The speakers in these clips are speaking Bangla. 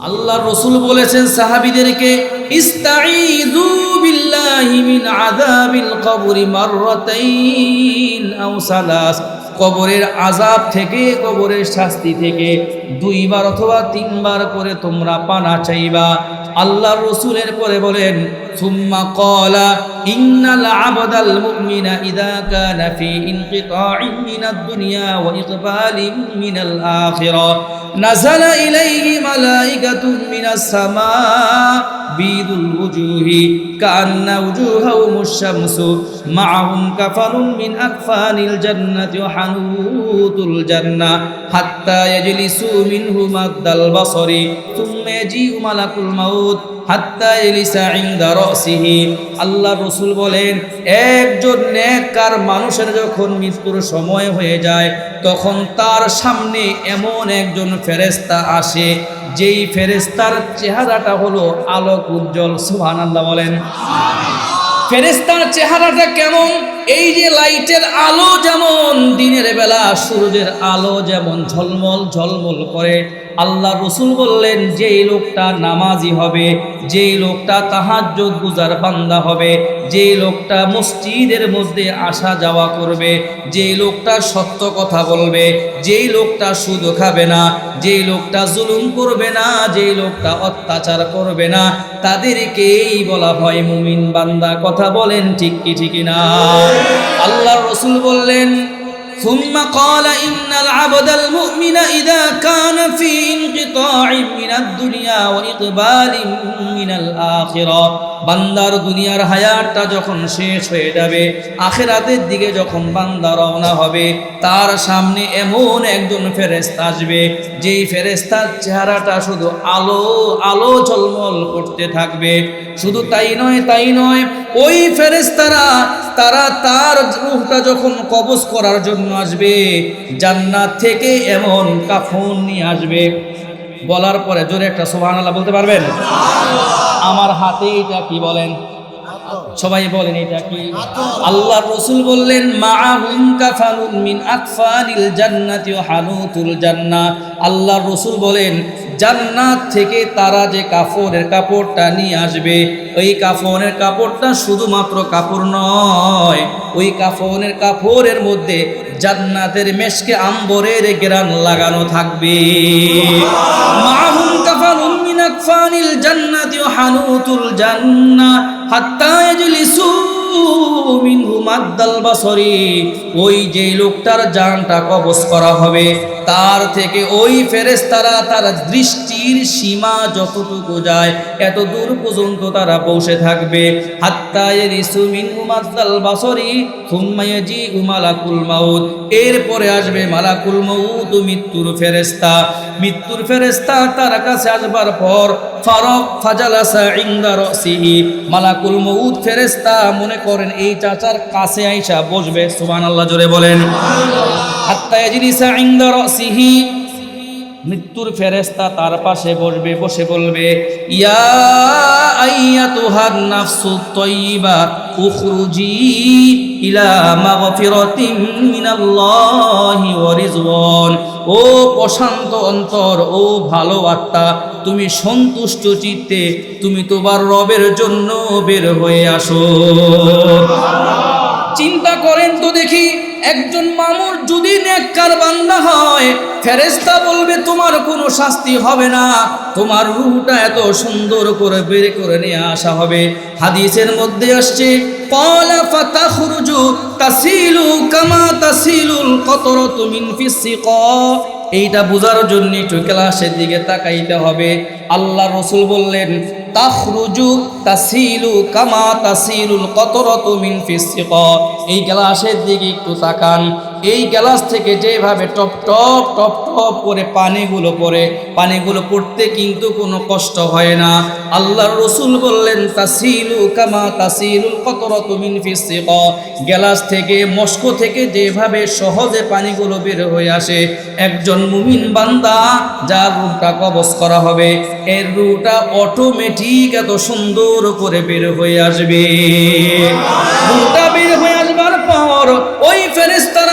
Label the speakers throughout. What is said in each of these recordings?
Speaker 1: আল্লাহ রসুল বলেছেন, সাহাবিদেরকে কবরের আজাব থেকে, কবরের শাস্তি থেকে দুইবার অথবা তিনবার করে তোমরা পানা চাইবা। আল্লাহ রসুলের পরে বলেন, সুম্মা কলা দুনিয়া নাযালা إليه ملائكة من সামা বিদুল উজুহি كأن وجوههم الشمس معهم كفر من أكفان الجنة وحنوت الجنة حتى يجلسوا منه مد البصر ثم يجيء ملك মালাকুল আল্লাহ রসুল বলেন, একজন নেককার মানুষের যখন মৃত্যুর সময় হয়ে যায়, তখন তার সামনে এমন একজন ফেরেস্তা আসে, যেই ফেরেস্তার চেহারাটা হলো আলোক উজ্জ্বল। সুবহানাল্লাহ বলেন। ফেরেস্তার চেহারাটা কেমন? এই যে লাইটের আলো যেমন, দিনের বেলা সূর্যের আলো যেমন ঝলমল ঝলমল করে আল্লাহ রসুল বললেন, যেই লোকটা নামাজি হবে, যেই লোকটা তাহাজ্জুদ গুজার বান্দা হবে, যেই লোকটা মসজিদের মধ্যে আসা যাওয়া করবে, যেই লোকটা সত্য কথা বলবে, যেই লোকটা সুদ খাবে না, যেই লোকটা জুলুম করবে না, যেই লোকটা অত্যাচার করবে না, তাদেরকেই বলা হয় মুমিন বান্দা। কথা বলেন ঠিক কি, ঠিক না? আল্লাহ রসুল বললেন ثم قال إن العبد المؤمن إذا كان في انقطاع من الدنيا وإقبال من الآخرة বান্দার দুনিয়ার হায়াতটা যখন শেষ হয়ে যাবে আখেরাতের দিকে যখন বান্দা রওনা হবে তার সামনে এমন একজন ফেরেস্তা আসবে যেই ফেরেস্তার চেহারাটা শুধু আলো আলো ঝলমল করতে থাকবে শুধু তাই নয় তাই নয় ওই ফেরেস্তারা তারা তার রুহটা যখন কবজ করার জন্য আসবে জান্নাত থেকে এমন কাফন নিয়ে আসবে। বলার পরে জোরে একটা সোহান আল্লাহ বলতে পারবেন? আমার হাতে এটা কি বলেন? সবাই বলেন, এটা কি আল্লাহ রসুল বললেন, মাআহুম কাফানুন মিন আকফানিল জান্নাতি হানুতুল জান্নাহ আল্লাহ রসুল বলেন, জান্নাত থেকে তারা যে কাপড়ের কাপড়টা নিয়ে আসবে, ওই কাফনের কাপড়টা শুধুমাত্র কাপড় নয়, ওই কাফনের কাপড়ের মধ্যে জান্নাতের মেশকে আম্বরের গ্রান লাগানো থাকবে। মাহুম আকফানিল জান্নাতি ওয়া হানুতুল জান্নাহ হাত্তা ইয়াজলিসু মিনহু বাসরি। ওই যে লোকটার জানটা কবজ করা হবে। তার থেকে ওই ফেরেস্তারা তার দৃষ্টির সীমা যতটুকু যায়, এত দূর পর্যন্ত তারা পৌঁছে থাকবে। মালাকুল এরপরে আসবে মালাকুল মাউত মৃত্যুর ফেরেশতা। মৃত্যুর ফেরেশতা তার কাছে আসবার পর ফারক ফাজালাসা ইনদা রাসিহি। মালাকুল মউত ফেরেশতা মনে করেন, এই চাচার কাছে আইসা বসবে। সুবহানাল্লাহ, জোরে বলেন। হাত্তা ইয়াজলিসা ইনদা রাসিহি মৃত্যুর ফেরেস্তা তার পাশে বসবে, বসে বলবে, ইয়া আইয়াতুহান নাফসু তাইয়্যিবা উখরুজি ইলা মাগফিরাতিন মিনাল্লাহি ওয়া রিজওয়ান। ও প্রশান্ত অন্তর, ও ভালো আত্মা, তুমি সন্তুষ্ট চিত্তে তুমি তোমার রবের জন্য বের হয়ে আসো। চিন্তা করেন তো দেখি একজন মামুর যদি নেককার বান্দা হয় ফেরেস্তা বলবে, তোমার কোনো শাস্তি হবে না। তোমার রুহটা এত সুন্দর করে বের করে নিয়ে আসা হবে। হাদিসের মধ্যে আসছে কলা ফাতাখরুজু তাসিলু কামা তাসিলুল কতরতু মিন ক এইটা বোঝার জন্য একটু ক্লাসের দিকে তাকাইতে হবে। আল্লাহ রসুল বললেন তাখরুজু তাসিলু কামা তাসিলুল কতরত মিন ফিসিকা এই গ্লাসের দিকে একটু তাকান। এই গ্লাস থেকে যেভাবে টপ টপ টপ টপ করে পানিগুলো পড়ে, পানিগুলো পড়তে কিন্তু কোনো কষ্ট হয় না। আল্লাহর রসুল বললেন, তাসিলু কামা তাসিলুল কতরত মিন ফিসিকা। গ্লাস থেকে, মস্কো থেকে যেভাবে সহজে পানিগুলো বের হয়ে আসে, একজন মুমিন বান্দা, যার রূপটা কবজ করা হবে, এর রুটা অটোমেটিক এত সুন্দর করে বের হয়ে আসবে। রুটা বের হয়ে আসবার পর ওই রু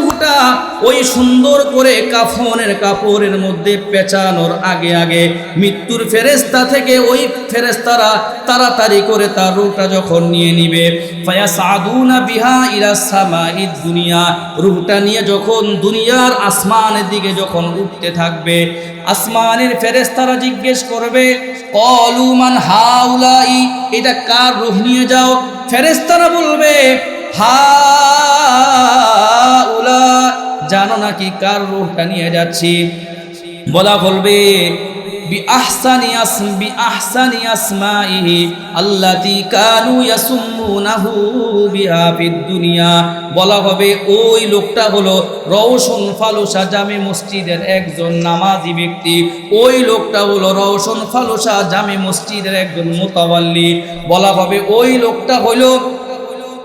Speaker 1: রুহটা ওই সুন্দর করে কাফনের কাপড়ের মধ্যে পেঁচানোর আগে আগে মৃত্যুর ফেরেস্তা থেকে ওই ফেরেস্তারা তাড়াতাড়ি করে তার রুহটা যখন নিয়ে নিবে ফায়া সাদুনা বিহা ইলা সামাই দুনিয়া। রুহটা নিয়ে যখন দুনিয়ার আসমানের দিকে যখন উঠতে থাকবে, আসমানের ফেরেস্তারা জিজ্ঞেস করবে কলুমান হাউলাই? এটা কার রুহ নিয়ে যাও? ফেরেস্তারা বলবে হাউলা জানো নাকি কার রুহটা নিয়ে যাচ্ছি বলা বলবে بأحسن اسم بأحسن أسمائه التي كانوا يسمونه بها في الدنيا বলা হবে ওই লোকটা হলো রওশন ফালুসা জামে মসজিদের একজন নামাজি ব্যক্তি ওই লোকটা হলো রওশন ফালুসা জামে মসজিদের একজন মোতাবাল্লি বলা হবে ওই লোকটা হলো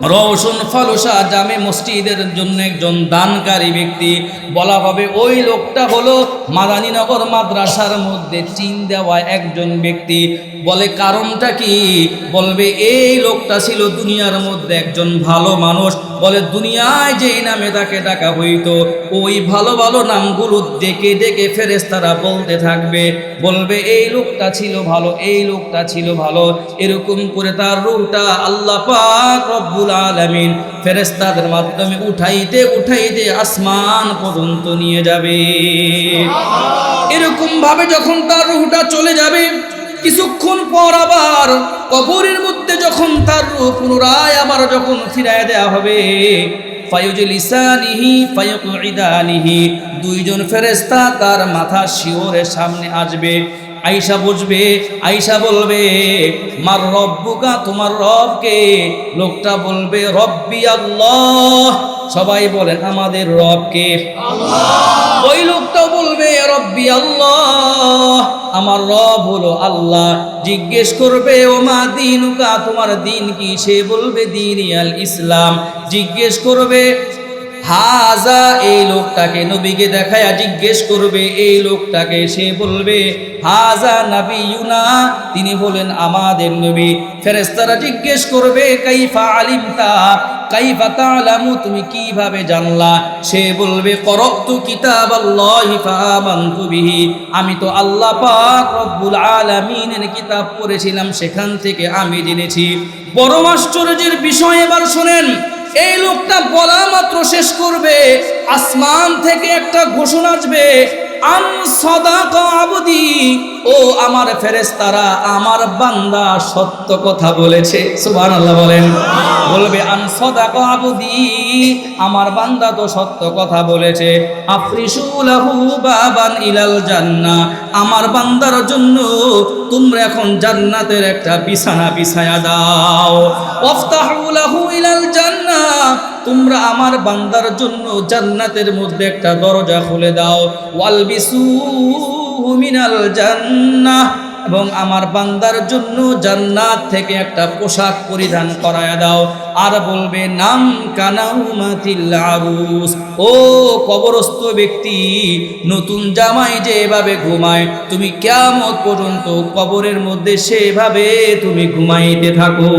Speaker 1: রওশন ফালুসা জামে মসজিদের জন্য একজন দানকারী ব্যক্তি। বলা হবে, ওই লোকটা হলো মাদানীনগর মাদ্রাসার মধ্যে চিন দেওয়া একজন ব্যক্তি। বলে, কারণটা কি? বলবে, এই লোকটা ছিল দুনিয়ার মধ্যে একজন ভালো মানুষ। বলে, দুনিয়ায় যেই নামে তাকে ডাকা হইতো, ওই ভালো ভালো নামগুলো ডেকে ডেকে ফেরেস্তারা বলতে থাকবে। বলবে, এই লোকটা ছিল ভালো, এই লোকটা ছিল ভালো। এরকম করে তার রূপটা আল্লাহ পাক রব্বুল আলামিন ফেরেস্তাদের মাধ্যমে উঠাইতে উঠাইতে আসমান পর্যন্ত নিয়ে যাবে। এরকম ভাবে যখন তার রূহটা চলে যাবে, কিছুক্ষণ পর আবার কবরের মধ্যে যখন তার রূহ পুনরায় আবার যখন ফিরায় দেয়া হবে দুইজন ফেরেশতা তার মাথা শিওরের সামনে আসবে। আইসা বুঝবে আইসা বলবে মার রব্বুকা তোমার রবকে? লোকটা বলবে রব্বি আল্লাহ। সবাই বলেন আমাদের রবকে। ওই লোকটা বলবে রব্বি আল্লাহ। আমার রব হলো আল্লাহ। জিজ্ঞেস করবে ও মা দিনুকা তোমার দিন কি? সে বলবে দিন ইসলাম। জিজ্ঞেস করবে হাজা, এই লোকটাকে নবীকে দেখায়া জিজ্ঞেস করবে, এই লোকটাকে সে বলবে, হাজা নবী ইউনা তিনি বলেন আমাদের নবী। ফেরেস্তারা জিজ্ঞেস করবে, কাইফা আলিমতা, কাইফা তালামু তুমি কীভাবে জানলা? সে বলবে করক্তু কিতাব বিহি। আমি তো আল্লাহ পাক রব্বুল আলামিনের কিতাব পড়েছিলাম, সেখান থেকে আমি জেনেছি। পরম আশ্চর্যের বিষয় এবার শোনেন এই লোকটা বলা মাত্র শেষ করবে আসমান থেকে একটা ঘোষণা আসবে আম সদা আবদি ও আমার ফেরেস্তারা আমার বান্দা সত্য কথা বলেছে। সুবহানাল্লাহ বলেন। বলবে আম সদাক আবদি, আমার বান্দা তো সত্য কথা বলেছে। আফরিসুলাহু বাবান ইলাল জান্নাহ আমার বান্দার জন্য তোমরা এখন জান্নাতের একটা বিছানা বিছায়া দাও। ওয়াফতাহু লাহু ইলাল জান্নাহ তোমরা আমার বান্দার জন্য জান্নাতের মধ্যে একটা দরজা খুলে দাও। ওয়ালবিসু মিনাল জান্নাহ, এবং আমার বান্দার জন্য জান্নাত থেকে একটা পোশাক পরিধান করায় দাও। আর বলবে, নাম কানাউমাতিল ও কবরস্থ ব্যক্তি, নতুন জামাই যে এভাবে ঘুমায়, তুমি কেমন পর্যন্ত কবরের মধ্যে সেভাবে তুমি ঘুমাইতে থাকো।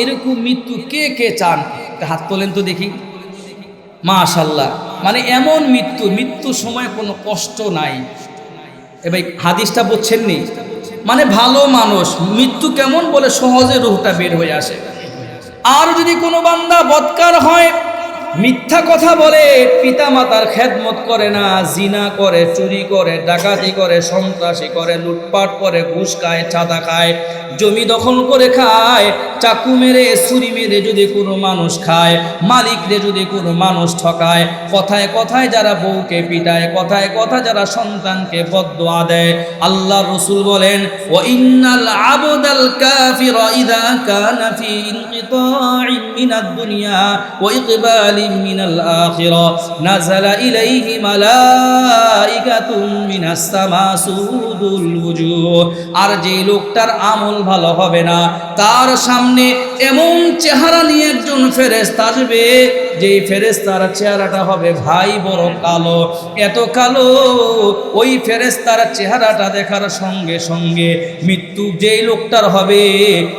Speaker 1: এরকম মৃত্যু কে কে চান? হাত তোলেন তো দেখি। মাশাল্লাহ মানে এমন মৃত্যু মৃত্যু সময় কোনো কষ্ট নাই। এবার হাদিসটা বলছেন নি মানে ভালো মানুষ, মৃত্যু কেমন বলে সহজে রুহটা বের হয়ে আসে। আর যদি কোনো বান্দা বৎকার হয় মিথ্যা কথা বলে পিতা মাতার খেদমত করে না, জিনা করে, চুরি করে, ডাকাতি করে, সন্ত্রাসী করে, লুটপাট করে, ঘুষ খায়, চাঁদা খায়, জমি দখল করে খায়, চাকু মেরে, ছুরি মেরে যদি কোনো মানুষ খায় মালিকরে যদি কোনো মানুষ ঠকায়, কথায় কথায় যারা বউকে পিটায়, কথায় কথা যারা সন্তানকে বদদোয়া দেয়, আল্লাহ রসুল বলেন ও ইন্নাল আবদাল কাফির ইদা কানা ফি ইনকিতাইন মিনাদ দুনিয়া ওয়া ইকবালিন মিনাল আখিরা নাযালা ইলাইহি মালাইকাতুম মিনাস সামা সুদুল আর যে লোকটার আমল ভালো হবে না, তার সামনে এমন চেহারা নিয়ে একজন ফেরেস্তা আসবে, যেই ফেরেস্তার চেহারাটা হবে ভাই বড় কালো। এত কালো, ওই ফেরেস্তার চেহারাটা দেখার সঙ্গে সঙ্গে মৃত্যু যেই লোকটার হবে,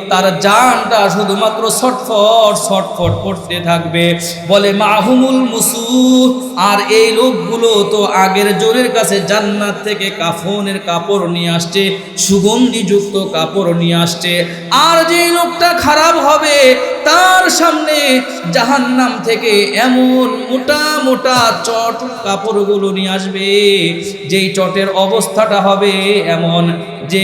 Speaker 1: তার জানটা শুধুমাত্র ছটফট ছটফট করতে থাকবে। বলে, মাহুমুল মুসু আর এই লোকগুলো তো আগের জোরের কাছে জান্নাত থেকে কাফনের কাপড় নিয়ে আসছে, সুগন্ধিযুক্ত কাপড় নিয়ে আসছে। আর যেই লোকটা খারাপ হবে তার সামনে জাহান্নাম থেকে এমন মোটা মোটা চট কাপড়গুলো নিয়ে আসবে, যেই চটের অবস্থাটা হবে এমন যে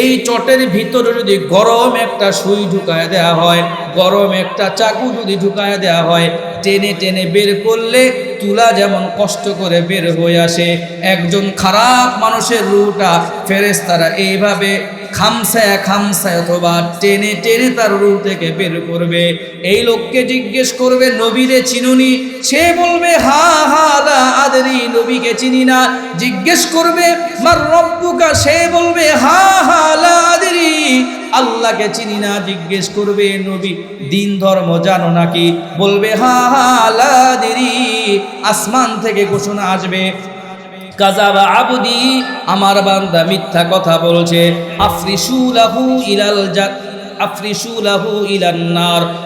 Speaker 1: এই চটের ভিতরে যদি গরম একটা সুই ঢুকায় দেওয়া হয়, গরম একটা চাকু যদি ঢুকায় দেওয়া হয়, টেনে টেনে বের করলে তুলা যেমন কষ্ট করে বের হয়ে আসে। একজন খারাপ মানুষের রুটা ফেরেস্তারা এইভাবে খামসায় খামসায় অথবা টেনে টেনে তার রু থেকে বের করবে। এই লোককে জিজ্ঞেস করবে, নবীরে চিনুনি? সে বলবে, হা হা, লা আদরি, নবীকে চিনি না। জিজ্ঞেস করবে, মার রব্বুকা? সে বলবে, হা হা, লা আদরি, আল্লাহকে চিনি না। জিজ্ঞেস করবে, নবী, দিন ধর্ম জানো নাকি? বলবে, হা হা আসমান থেকে ঘোষণা আসবে। কাজাবা আবদি আমার বান্দা মিথ্যা কথা বলছে। আফরিসুলাহু ইলাল জাত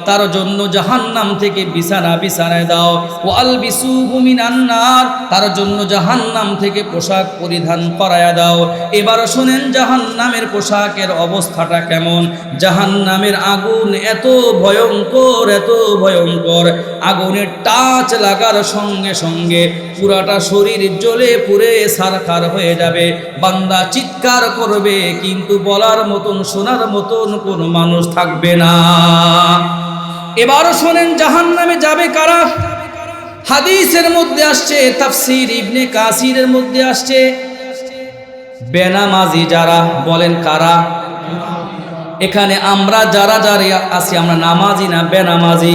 Speaker 1: তার জন্য জাহান্নাম থেকে বিছানা বিছানায় দাও। ও আলবিসুহু মিনান্নার তার জন্য জাহান্নাম থেকে পোশাক পরিধান করায়া দাও। এবার শোনেন জাহান্নামের পোশাকের অবস্থাটা কেমন। জাহান্নামের আগুন এত ভয়ঙ্কর এত ভয়ঙ্কর। আগুনের টাচ লাগার সঙ্গে সঙ্গে পুরাটা শরীর জ্বলে পুড়ে সারকার হয়ে যাবে। বান্দা চিৎকার করবে, কিন্তু বলার মতন, শোনার মতন কোনো মানুষ থাকবে না। এবারও শোনেন জাহান নামে যাবে কারা? হাদিসের মধ্যে আসছে, তাফসির ইবনে কাসিরের মধ্যে আসছে। বেনামাজি যারা, বলেন কারা? এখানে আমরা যারা যারা আছি, আমরা নামাজি না বেনামাজি?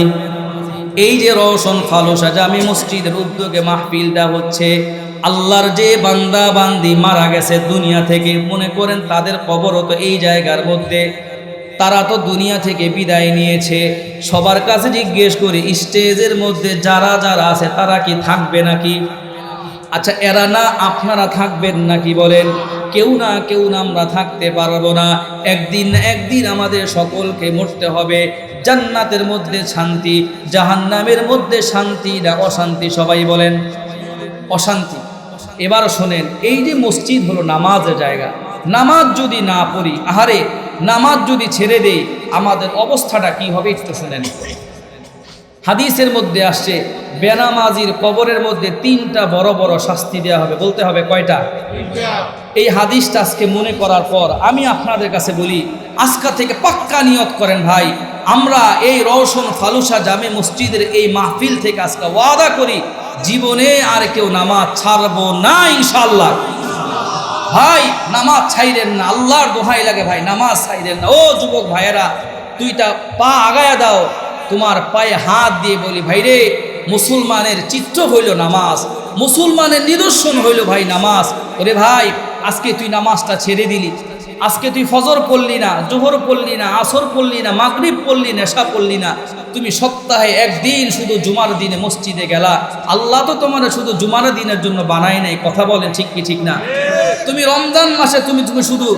Speaker 1: এই যে রওশন ফালুসা জামি মসজিদের উদ্যোগে মাহফিলটা হচ্ছে, আল্লাহর যে বান্দা বান্দি মারা গেছে দুনিয়া থেকে, মনে করেন তাদের কবরও তো এই জায়গার মধ্যে। তারা তো দুনিয়া থেকে বিদায় নিয়েছে। সবার কাছে জিজ্ঞেস করি, স্টেজের মধ্যে যারা যারা আছে, তারা কি থাকবে নাকি? আচ্ছা এরা না আপনারা থাকবেন নাকি বলেন? কেউ না কেউ না, আমরা থাকতে পারব না। একদিন একদিন আমাদের সকলকে মরতে হবে। জান্নাতের মধ্যে শান্তি, জাহান্নামের মধ্যে শান্তি না অশান্তি, সবাই বলেন। অশান্তি। এবার শোনেন, এই যে মসজিদ হলো নামাজের জায়গা। নামাজ যদি না পড়ি, আহারে নামাজ যদি ছেড়ে দেই, আমাদের অবস্থাটা কি হবে একটু শোনেন হাদিসের মধ্যে আসছে, বেনামাজির কবরের মধ্যে তিনটা বড় বড় শাস্তি দেওয়া হবে। বলতে হবে কয়টা? এই হাদিসটা আজকে মনে করার পর আমি আপনাদের কাছে বলি, আজকা থেকে পাক্কা নিয়ত করেন ভাই, আমরা এই রওশন ফালুসা জামে মসজিদের এই মাহফিল থেকে আজকে ওয়াদা করি, জীবনে আর কেউ নামাজ ছাড়বো না ইনশাল্লাহ ভাই, নামাজ ছাইরেন না, আল্লাহর দোহাই লাগে ভাই, নামাজ ছাইরেন না। ও যুবক ভাইয়েরা তুইটা পা আগায়া দাও, তোমার পায়ে হাত দিয়ে বলি, ভাই রে, মুসলমানের চিত্র হইল নামাজ, মুসলমানের নিদর্শন হইল ভাই নামাজ। ওরে ভাই, আজকে তুই নামাজটা ছেড়ে দিলি। আজকে তুই ফজর পড়লি না, জোহর পড়লি না, আসর পড়লি না, মাগরিব পড়লি নেশা পড়লি না, তুমি সপ্তাহে একদিন শুধু জুমার দিনে মসজিদে গেলা। আল্লাহ তো তোমার শুধু জুমার দিনের জন্য বানায় নাই, কথা বলেন ঠিক কি ঠিক না? তুমি রমজান মাসে তুমি তুমি শুধু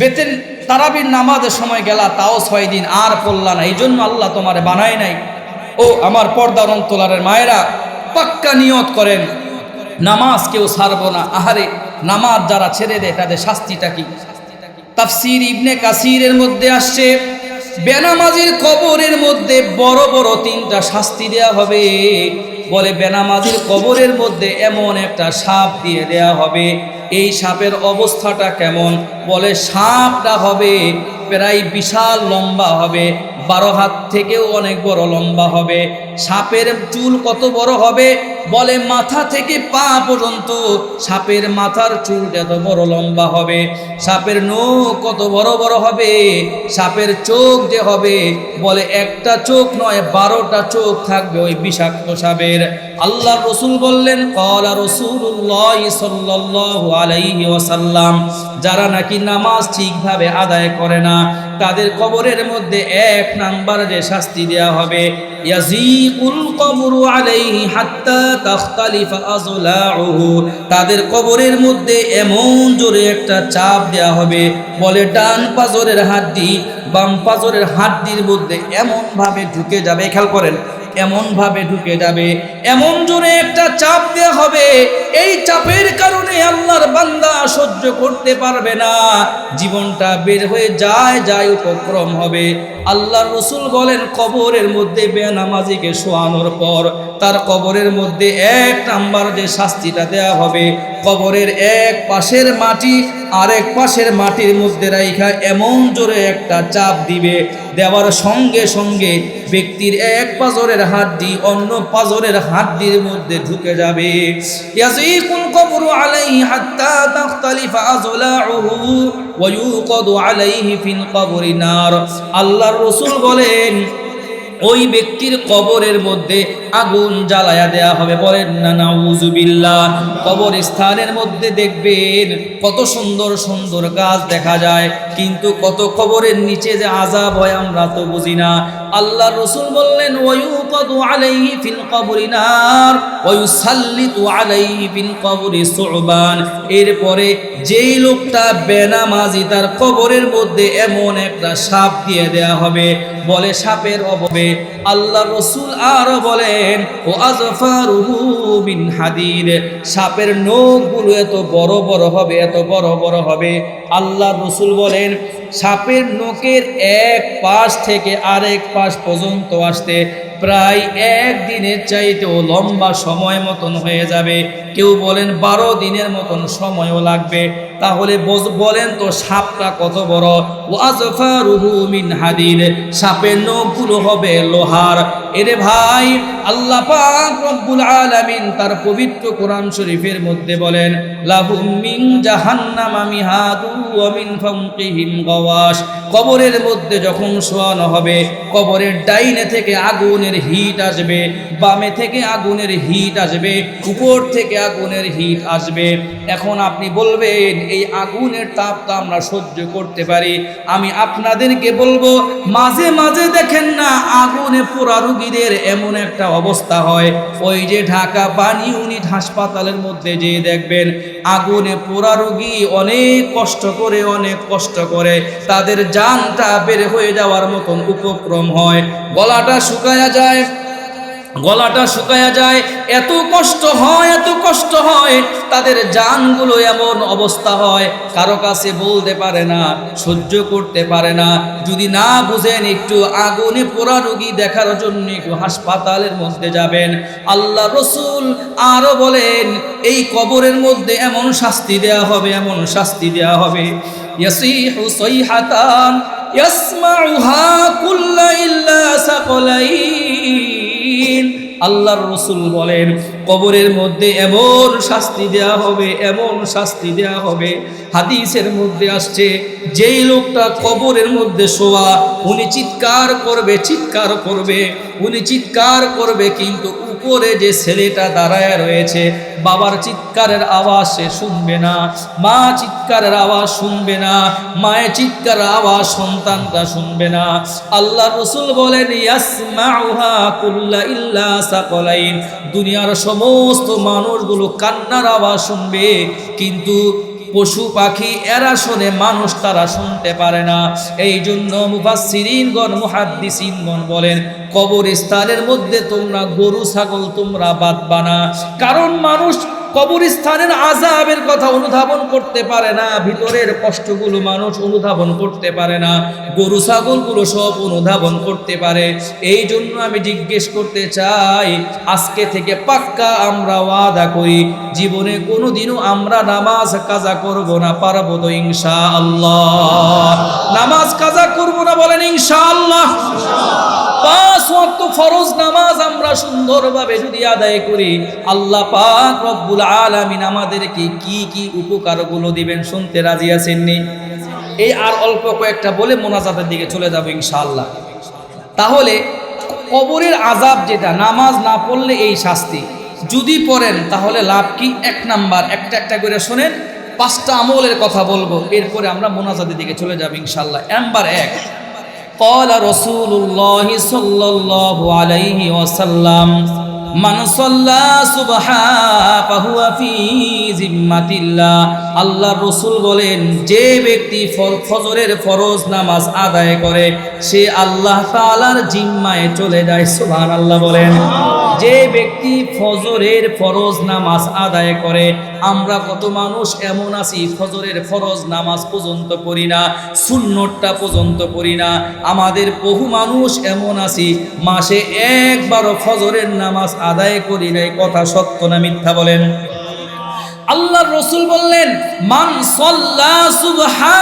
Speaker 1: বেতেন তারাবির নামাজের সময় গেলা, তাও ছয় দিন আর পড়লা না। এই জন্য আল্লাহ তোমার বানায় নাই। ও আমার পর্দা রং তোলারের মায়েরা, পাক্কা নিয়ত করেন, নামাজ কেউ ছাড়বো না। আহারে নামাজ যারা ছেড়ে দেয়, তাদের শাস্তিটা কি? তাফসির ইবনে কাসিরের মধ্যে আসছে, বেনামাজির কবরের মধ্যে বড় বড় তিনটা শাস্তি দেয়া হবে। বলে বেনামাজির কবরের মধ্যে এমন একটা সাপ দিয়ে দেয়া হবে। এই সাপের অবস্থাটা কেমন? বলে সাপটা হবে প্রায় বিশাল লম্বা হবে, বারো হাত থেকেও অনেক বড় লম্বা হবে। সাপের চুল কত বড় হবে? বলে, মাথা থেকে পা পর্যন্ত সাপের মাথার চুল এত বড় লম্বা হবে। সাপের নখ কত বড় বড় হবে। সাপের চোখ যে হবে, বলে, একটা চোখ নয়, বারোটা চোখ থাকবে ওই বিষাক্ত সাপের। আল্লাহ রসুল বললেন কলা রসুল্লাহ সাল্লাল্লাহু আলাইহি ওয়াসাল্লাম যারা নাকি নামাজ ঠিকভাবে আদায় করে না, তাদের কবরের মধ্যে এক নাম্বার যে শাস্তি দেয়া হবে তাদের কবরের মধ্যে এমন জোরে একটা চাপ দেয়া হবে, বলে ডান পাজরের হাড্ডি বাম পাজরের হাড্ডির মধ্যে এমন ভাবে ঢুকে যাবে, খেয়াল করেন এমন ভাবে ঢুকে যাবে? এমন জোরে একটা চাপ দেওয়া হবে। এই চাপের কারণে আল্লাহর বান্দা সহ্য করতে পারবে না। জীবনটা বের হয়ে যায় যায় উপক্রম হবে। আল্লাহর রসুল বলেন, কবরের মধ্যে বেনামাজিকে শোয়ানোর পর তার কবরের মধ্যে এক নাম্বার যে শাস্তিটা দেয়া হবে, কবরের এক পাশের মাটি আরেক পাশের মাটির মধ্যে রাইখা এমন জোরে একটা চাপ দিবে, দেওয়ার সঙ্গে সঙ্গে ব্যক্তির এক পাজরের হাড্ডি অন্য পাজরের হাড্ডির মধ্যে ঢুকে যাবে। ইয়াজিকুল কবরু আলাইহি হাত্তা তাখতালিফা আযলাউহু ওয়া ইউকাদু আলাইহি ফিল কবরি নার আল্লাহর রাসূল বলেন, ওই ব্যক্তির কবরের মধ্যে আগুন জ্বালায়া দেয়া হবে। বলেন, না নাউজুবিল্লাহ কবর স্থানের মধ্যে দেখবেন কত সুন্দর সুন্দর গাছ দেখা যায়, কিন্তু কত কবরের নিচে যে আজাব হয় আমরা তো বুঝি না। আল্লাহ রসুল বললেন এরপরে যেই লোকটা বেনামাজি তার কবরের মধ্যে এমন একটা সাপ দিয়ে দেয়া হবে, বলে সাপের অভাবে আল্লাহ রসুল আরও বলেন, ও আজফারুহু বিন হাদির সাপের নখগুলো এত বড় বড় হবে, এত বড় বড় হবে। আল্লাহ রসুল বলেন সাপের নখের এক পাশ থেকে আরেক পাশ পর্যন্ত আসতে প্রায় একদিনের চাইতেও লম্বা সময় মতন হয়ে যাবে। কেউ বলেন বারো দিনের মতন সময়ও লাগবে। তাহলে বলেন তো সাপটা কত বড়? ও আজফারুহু মিন হাদিদ সাপের নখগুলো হবে লোহার। এরে ভাই, আল্লাহ পাক রব্বুল আলামিন তার পবিত্র কোরআন শরীফের মধ্যে বলেন, লাহুম মিন জাহান্নামা মিহাদু ওয়া মিন ফাওকিহিম গাওয়াশ। কবরের মধ্যে যখন শোয়ানো হবে, কবরের ডাইনে থেকে আগুনের হিট আসবে, বামে থেকে আগুনের হিট আসবে, উপর থেকে আগুনের হিট আসবে। এখন আপনি বলবেন এই আগুনের তাপ তো আমরা সহ্য করতে পারি। আমি আপনাদেরকে বলব, মাঝে মাঝে দেখেন না, আগুনে পোড়া রুগীদের এমন একটা অবস্থা হয়। ওই যে ঢাকা পানি ইউনিট হাসপাতালের মধ্যে যে দেখবেন, আগুনে পোড়া রুগী অনেক কষ্ট করে, অনেক কষ্ট করে। তাদের জানটা বের হয়ে যাওয়ার মতন উপক্রম হয়। গলাটা শুকায়া যায় গলাটা শুকায়া যায়। এত কষ্ট হয়, এত কষ্ট হয়, তাদের জানগুলো এমন অবস্থা হয়, কারও কাছে বলতে পারে না, সহ্য করতে পারে না। যদি না বুঝেন, একটু আগুনে পোড়া রোগী দেখার জন্য একটু হাসপাতালের মধ্যে যাবেন। আল্লাহ রসুল আরও বলেন, এই কবরের মধ্যে এমন শাস্তি দেয়া হবে, এমন শাস্তি দেয়া হবে। কুল্লা ইল্লা সাকলাইন। আল্লাহর রসুল বলেন, কবরের মধ্যে এমন শাস্তি দেয়া হবে, এমন শাস্তি দেয়া হবে। হাদিসের মধ্যে আসছে, যেই লোকটা কবরের মধ্যে শোয়া, উনি চিৎকার করবে চিৎকার করবে, উনি চিৎকার করবে, কিন্তু উপরে যে ছেলেটা দাঁড়ায় রয়েছে, বাবার চিৎকারের আওয়াজ সে শুনবে না, মা চিৎকারের আওয়াজ শুনবে না, মায়ের চিৎকারের আওয়াজ সন্তানটা শুনবে না। আল্লাহ রসুল বলেন দুনিয়ার সমস্ত মানুষগুলো কান্নার আওয়াজ শুনবে, কিন্তু পশু পাখি, এরা শোনে মানুষ তারা শুনতে পারে না। এই জন্য মুফাসিরিনগণ মুহাদ্দিসিনগণ বলেন, কবরস্থানের মধ্যে তোমরা গরু, ছাগল তোমরা বাঁধবা না। কারণ মানুষ কবরস্থানের আজাবের কথা অনুধাবন করতে পারে না, ভিতরের কষ্টগুলো মানুষ অনুধাবন করতে পারে না, গরু, ছাগলগুলো সব অনুধাবন করতে পারে। এই জন্য আমি জিজ্ঞেস করতে চাই, আজকে থেকে পাক্কা আমরা ওয়াদা করি, জীবনে কোনোদিনও আমরা নামাজ কাজা করব না, পারব তো ইনশা আল্লাহ নামাজ কাজা করব না বলেন ইনশা আল্লাহ পাঁচ ওয়াক্ত ফরজ নামাজ আমরা সুন্দরভাবে যদি আদায় করি, আল্লাহ পাক রব্বুল আলামিন আমাদেরকে কি কি উপকারগুলো দিবেন শুনতে রাজি আছেননি এই আর অল্প কয়েকটা বলে মোনাজাতের দিকে চলে যাবো ইনশাআল্লাহ তাহলে কবরের আজাব যেটা নামাজ না পড়লে এই শাস্তি যদি পড়েন তাহলে লাভ কি এক নাম্বার একটা একটা করে শোনেন পাঁচটা আমলের কথা বলবো এরপরে আমরা মোনাজাতের দিকে চলে যাব ইনশাল্লাহ নাম্বার এক قال رسول الله صلى الله عليه وسلم মান সাল্লা সুবহা ফাহুয়া ফি জিম্মাতিল্লাহ আল্লাহ রসুল বলেন, যে ব্যক্তি ফজরের ফরজ নামাজ আদায় করে, সে আল্লাহ তাআলার জিম্মায় চলে যায় আল্লাহ বলেন। যে ব্যক্তি ফজরের ফরজ নামাজ আদায় করে আমরা কত মানুষ এমন আছি, ফজরের ফরজ নামাজ পর্যন্ত পড়ি না, সুন্নতটা পর্যন্ত পড়ি না। আমাদের বহু মানুষ এমন আছি, মাসে একবারও ফজরের নামাজ আদায় করি নাই, কথা সত্য না মিথ্যা বলেন? আল্লাহ রসুল বললেন, মান সল্লা সুবহা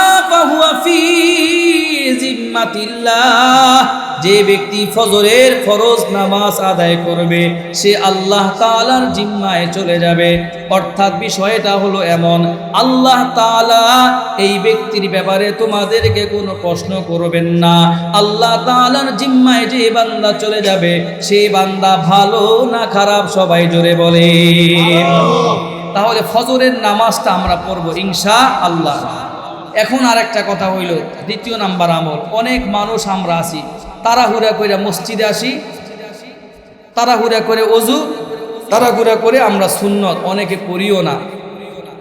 Speaker 1: যে ব্যক্তি ফজরের ফরজ নামাজ আদায় করবে, সে আল্লাহ তালার জিম্মায় চলে যাবে। অর্থাৎ বিষয়টা হলো এমন, আল্লাহ তাআলা এই ব্যক্তির ব্যাপারে তোমাদেরকে কোনো প্রশ্ন করবেন না। আল্লাহ তালার জিম্মায় যে বান্দা চলে যাবে সেই বান্দা ভালো না খারাপ সবাই জোরে বলে। তাহলে ফজরের নামাজটা আমরা পড়ব ইনশা আল্লাহ এখন আর একটা কথা হইল দ্বিতীয় নাম্বার আমল অনেক মানুষ আমরা আসি তাড়াহুড়া করে মসজিদে আসি তাড়াহুড়া করে অজু তাড়াহুড়া করে আমরা সুন্নত অনেকে করিও না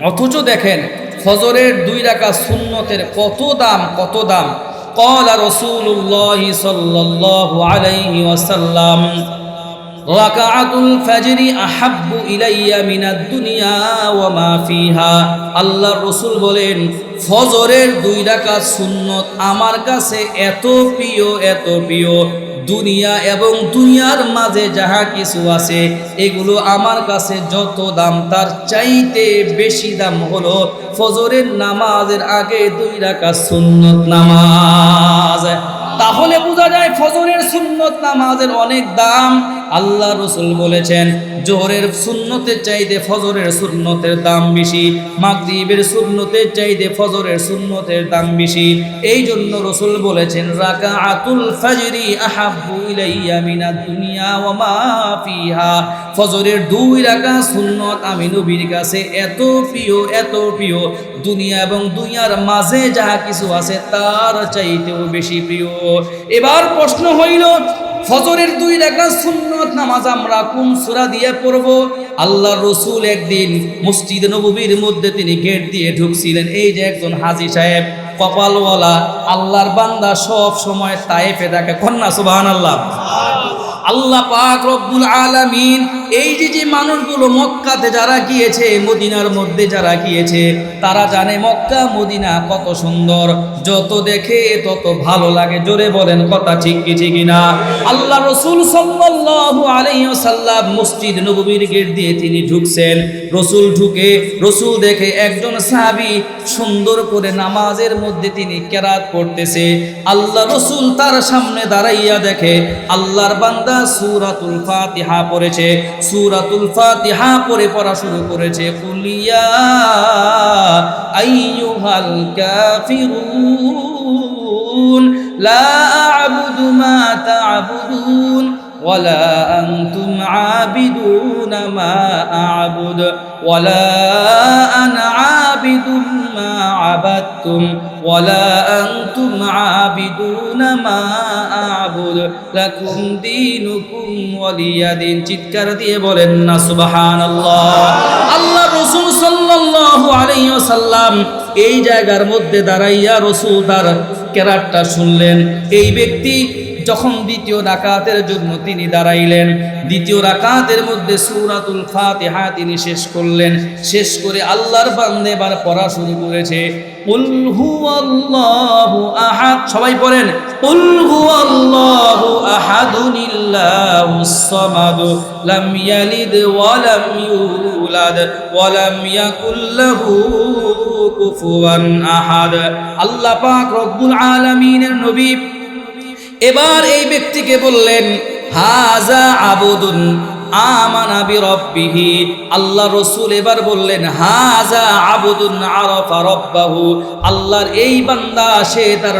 Speaker 1: অথচ দেখেন ফজরের দুই রাখা সুন্নতের কত দাম কত দাম قال رسول الله صلى الله عليه وسلم রাকাআতুল ফাজরি আহাব্বু ইলাইয়া মিনাদ দুনিয়া ওয়া ফিহা। আল্লাহর রাসূল বলেন, ফজরের দুই রাকাত সুন্নত আমার কাছে এত প্রিয় এত প্রিয়। দুনিয়া এবং দুনিয়ার মাঝে যাহা কিছু আছে, এগুলো আমার কাছে যত দাম, তার চাইতে বেশি দাম হলো ফজরের নামাজের আগে দুই রাকাত সুন্নত নামাজ। তাহলে বোঝা যায় ফজরের সুন্নত নামাজের অনেক দাম। আল্লাহ রসুল বলেছেন, জোহরের সুন্নতের চাইতে ফজরের শূন্যতের দাম বেশি, মাগরিবের সুন্নতের চাইতে ফজরের শূন্যতের দাম বেশি। এই জন্য রসুল বলেছেন রাকা আতুল ফাজরি আহাব্বু ইলাইয়া মিনা দুনিয়া ওয়া মা ফিহা। ফজরের দুই রাকা সুন্নত আমি নবীর কাছে এত প্রিয় এত প্রিয়। দুনিয়া এবং দুনিয়ার মাঝে যাহা কিছু আছে তার চাইতেও বেশি প্রিয়। এবার প্রশ্ন হইল ফজরের দুই রেখা সুন্নত নামাজ আমরা কোন সুরা দিয়ে পড়ব? আল্লাহ রসুল একদিন মসজিদ নবীর মধ্যে তিনি গেট দিয়ে ঢুকছিলেন। এই যে একজন হাজি সাহেব, কপালওয়ালা, আল্লাহর বান্দা সব সময় তায়েফে দেখে কন্যা সুবাহ আল্লাহ আল্লাহ পাক রব্বুল আলামিন এই যে যে মানুষগুলো মক্কাতে যারা গিয়েছে, মদিনার মধ্যে যারা গিয়েছে, তারা জানে মক্কা, মদিনা কত সুন্দর। যত দেখে তত ভালো লাগে। জোরে বলেন, কথা ঠিক কি, ঠিক না আল্লাহ রসুল সাল্লাল্লাহু আলাইহি মসজিদ নববীর গেট দিয়ে তিনি ঢুকছেন। রসুল ঢুকে, রসুল দেখে একজন সাহাবী সুন্দর করে নামাজের মধ্যে তিনি কেরাত পড়তেছে। আল্লাহ রসুল তার সামনে দাঁড়াইয়া দেখে, আল্লাহর বান্দা সূরাতুল ফাতিহা পড়েছে। সূরাতুল ফাতিহা পরে পড়া শুরু করেছে। কুলিয়া লা আ'বুদু মা তা'বুদুন। ولا أنتم عابدون ما أعبد ولا أنا عابد ما عبدتم ولا أنتم عابدون ما أعبد لكم دينكم ولي دين চিৎকার দিয়ে বলেন না সুবহানাল্লাহ আল্লাহ রাসূল সাল্লাল্লাহু আলাইহি ওয়াসাল্লাম এই জায়গার মধ্যে দাঁড়াইয়া রাসূল তার কেরাতটা শুনলেন এই ব্যক্তি যখন দ্বিতীয় রাকাতের জন্য তিনি দাঁড়াইলেন, দ্বিতীয় রাকাতের মধ্যে সূরাতুল ফাতিহা তিনি শেষ করলেন। শেষ করে আল্লাহর বান্দে এবার পড়া শুরু করেছে। আহাদ, সবাই পড়েন। কুল হুয়াল্লাহু আহাদুনিল্লাহুস সামাদ, লাম ইয়ালিদ ওয়া লাম ইউলাদ, ওয়া লাম ইয়াকুল লাহু কুফুয়ান আহাদ। আল্লাহ পাক রব্বুল আলামিনের নবী এবার এই ব্যক্তিকে বললেন, হাজা আবুদুন আমানা বিরব্বিহি। আল্লাহ রসুল এবার বললেন, হাজা আবুদুন আরাফা রব্বাহু। আল্লাহর এই বান্দা, সে তার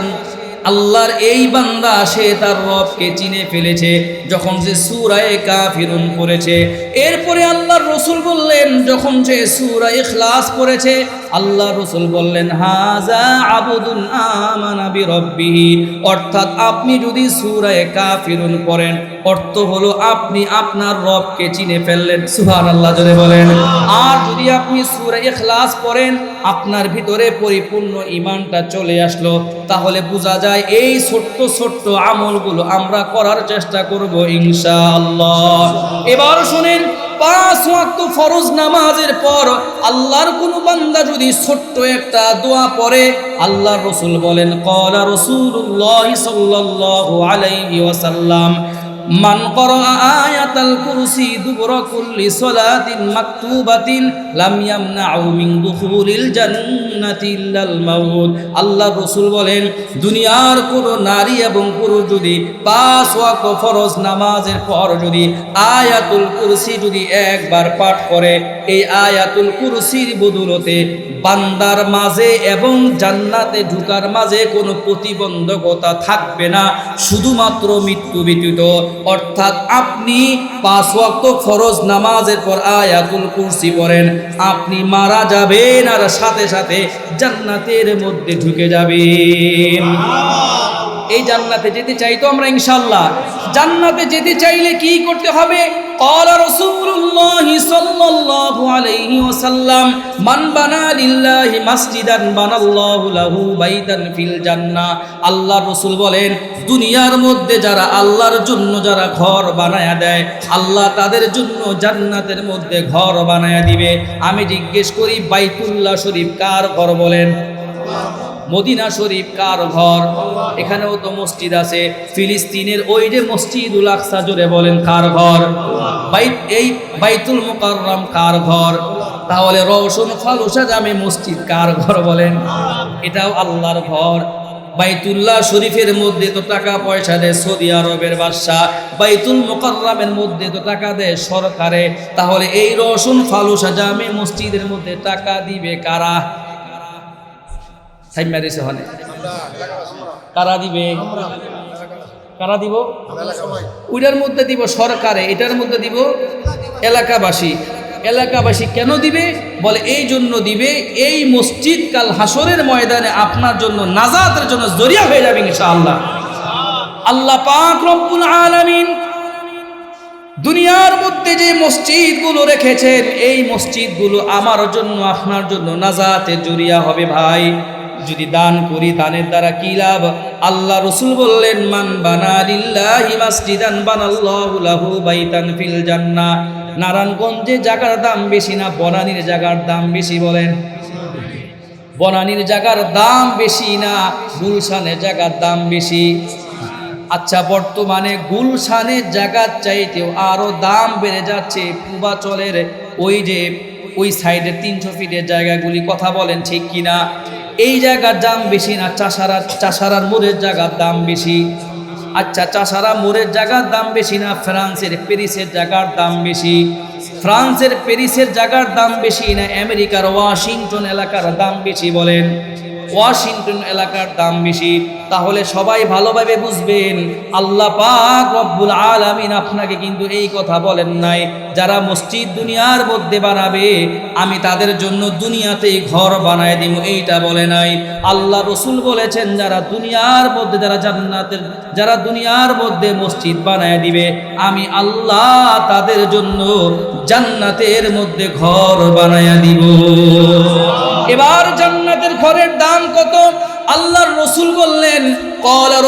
Speaker 1: আল্লাহর এই বান্দা, সে তার রবকে চিনে ফেলেছে যখন সে সুরায় কাফিরুন করেছে এরপরে আল্লাহর রসুল বললেন, যখন সে সুরা খ্লাস করেছে আল্লাহ রসুল বললেন হাজা আবুদুন আমানাবি রব্বিহি অর্থাৎ আপনি যদি সুরায় কাফিরুন পড়েন অর্থ হলো আপনি আপনার রবকে চিনে ফেললেন। সুবহানাল্লাহ, জোরে বলেন। আর যদি আপনি সুরা ইখলাস পড়েন, আপনার ভিতরে পরিপূর্ণ ইমানটা চলে আসলো। তাহলে বোঝা যায় এই ছোট্ট ছোট্ট আমলগুলো আমরা করার চেষ্টা করব ইনশাআল্লাহ। এবার শুনেন, পাঁচ ওয়াক্ত ফরজ নামাজের পর আল্লাহর কোন বান্দা যদি ছোট্ট একটা দোয়া পড়ে, আল্লাহর রসুল বলেন কলা রসুল্লাহ সাল্লাল্লাহু আলাইহি ওয়াসাল্লাম মান করা আয়াতাল কুরসি দুবর কুল্লি সলাতিন মাকতুবাতিন লাম ইয়ামনাউ মিন দুখুলিল জান্নাতি ইল্লাল মাউত। আল্লাহ রাসূল বলেন, দুনিয়ার কোন নারী এবং পুরুষ যদি পাঁচ ওয়াক্ত ফরজ নামাজের পর যদি আয়াতুল কুরসি যদি একবার পাঠ করে, এই আয়াতুল কুরসির বদৌলতে বান্দার মাঝে এবং জান্নাতে ঢুকার মাঝে কোনো প্রতিবন্ধকতা থাকবে না। শুধুমাত্র মৃত্যু ব্যতীত অর্থাৎ আপনি পাঁচ ওয়াক্ত খরচ নামাজের পর আয়াতুল কুরসি পড়েন, আপনি মারা যাবেন আর সাথে সাথে জান্নাতের মধ্যে ঢুকে যাবেন। এই জান্নাতে যেতে চাই তো আমরা ইনশাল্লাহ জান্নাতে যেতে চাইলে কি করতে হবে? قال رسول الله صلى الله عليه وسلم من بنى لله مسجدا بنى الله له بيتا في الجنة আল্লাহ রসুল বলেন দুনিয়ার মধ্যে যারা আল্লাহর জন্য যারা ঘর বানায়া দেয় আল্লাহ তাদের জন্য জান্নাতের মধ্যে ঘর বানায়া দিবে আমি জিজ্ঞেস করি বাইতুল্লাহ শরীফ কার ঘর বলেন মদিনা শরীফ কার ঘর? এখানেও তো মসজিদ আছে। ফিলিস্তিনের ওই যে মসজিদুল আকসা জুড়ে বলেন, কার ঘর? এই বাইতুল মুকাররম কার ঘর? তাহলে রওশন ফালুসা জামে মসজিদ কার ঘর বলেন? এটাও আল্লাহর ঘর। বাইতুল্লাহ শরীফের মধ্যে তো টাকা পয়সা দেয় সৌদি আরবের বাদশাহ। বাইতুল মোকাররামের মধ্যে তো টাকা দেয় সরকারে। তাহলে এই রসুন ফালুসা জামে মসজিদের মধ্যে টাকা দিবে কারা? সাইমারিসে হনে কারা দিবে? কারা দিব? ওইটার মধ্যে দিব সরকারে, এটার মধ্যে দিব এলাকাবাসী। এলাকাবাসী কেন দিবে? বলে, এই জন্য দিবে, এই মসজিদ কাল হাসরের ময়দানে আপনার জন্য নাজাতের জন্য জরিয়া হয়ে যাবে ইনশাআল্লাহ। আল্লাহ পাক রব্বুল আলামিন দুনিয়ার মধ্যে যে মসজিদগুলো রেখেছেন, এই মসজিদগুলো আমার জন্য, আপনার জন্য নাজাতে জরিয়া হবে ভাই। যদি দান করি, দানের দ্বারা কি লাভ? আল্লাহ রসুল বললেন, মান বানা লিল্লাহি মাসজিদান বানাল্লাহু লাহু বাইতান ফিল জান্নাহ। নারায়ণগঞ্জে জায়গার দাম বেশি না বনানীর জায়গার দাম বেশি বলেন? বনানীর জায়গার দাম বেশি না গুলশানের জায়গার দাম বেশি? আচ্ছা বর্তমানে গুলশানের জায়গার চাইতেও আরও দাম বেড়ে যাচ্ছে। পূর্বাচলের ওই যে ওই সাইডের তিনশো ফিটের জায়গাগুলি কথা বলেন ঠিক কিনা? এই জায়গার দাম বেশি না, চাষারা, চাষারার মোড়ের জায়গার দাম বেশি। আচ্ছা চাষারা মোড়ের জায়গার দাম বেশি না, ফ্রান্সের প্যারিসের জায়গার দাম বেশি? ফ্রান্সের প্যারিসের জায়গার দাম বেশি না, আমেরিকার ওয়াশিংটন এলাকার দাম বেশি বলেন। ওয়াশিংটন এলাকার দাম বেশি। তাহলে সবাই ভালোভাবে বুঝবেন, আল্লাহ পাক রব্বুল আলামিন আপনাকে কিন্তু এই কথা বলেন নাই। যারা মসজিদ দুনিয়ার মধ্যে বানাবে, আমি তাদের জন্য দুনিয়াতেই ঘর বানায় দিব, এইটা বলে নাই। আল্লাহ রসুল বলেছেন, যারা দুনিয়ার মধ্যে, যারা জান্নাতের, যারা দুনিয়ার মধ্যে মসজিদ বানায় দিবে, আমি আল্লাহ তাদের জন্য জান্নাতের মধ্যে ঘর বানায় দিব। এবার জান্নাতের ঘরের দাম দাম কত? আল্লাহর রসুল বললেন কলা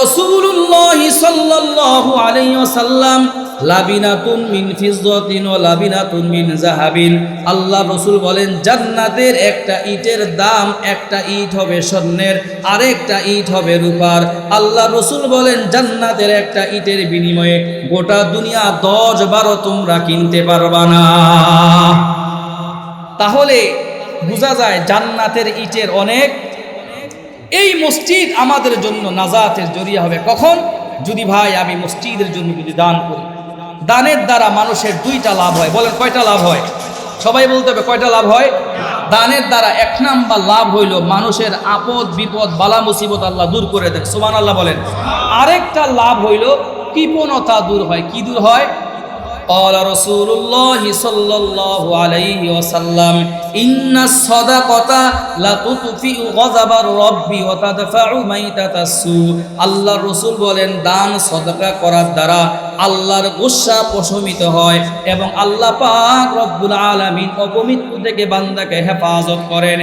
Speaker 1: সাল্লাল্লাহু আলাইহি ওয়াসাল্লাম লাবিনাতুন মিন ফিজ্জাতিন লাবিনাতুন মিন আল্লাহ রসুল বলেন, জান্নাতের একটা ইটের দাম একটা ইট হবে স্বর্ণের, আরেকটা ইট হবে রূপার। আল্লাহ রসুল বলেন, জান্নাতের একটা ইটের বিনিময়ে গোটা দুনিয়া দশ বারো তোমরা কিনতে পারবা না। তাহলে বোঝা যায়, জান্নাতের ইটের অনেক এই মসজিদ আমাদের জন্য নাজাতের জরিয়া হবে। কখন? যদি ভাই, আমি মসজিদের জন্য যদি দান করি। দানের দ্বারা মানুষের দুইটা লাভ হয়। বলেন, কয়টা লাভ হয়? সবাই বলতে হবে, কয়টা লাভ হয়? দানের দ্বারা এক নাম্বার লাভ হইল মানুষের আপদ, বিপদ, বালা, মুসিবত আল্লাহ দূর করে দেন। সুমান আল্লাহ বলেন। আরেকটা লাভ হইল কৃপণতা দূর হয়। কি দূর হয়? قال رسول الله صلى الله عليه وسلم إن الصدقة لا تطفئ غضب الرب وتدفع ميتة السوء আল্লাহ রসুল বলেন দান সদকা করার দ্বারা আল্লাহর গুসা প্রশমিত হয় এবং আল্লাহ পাক রব্বুল আলামিন অপমৃত্যু থেকে বান্দাকে হেফাজত করেন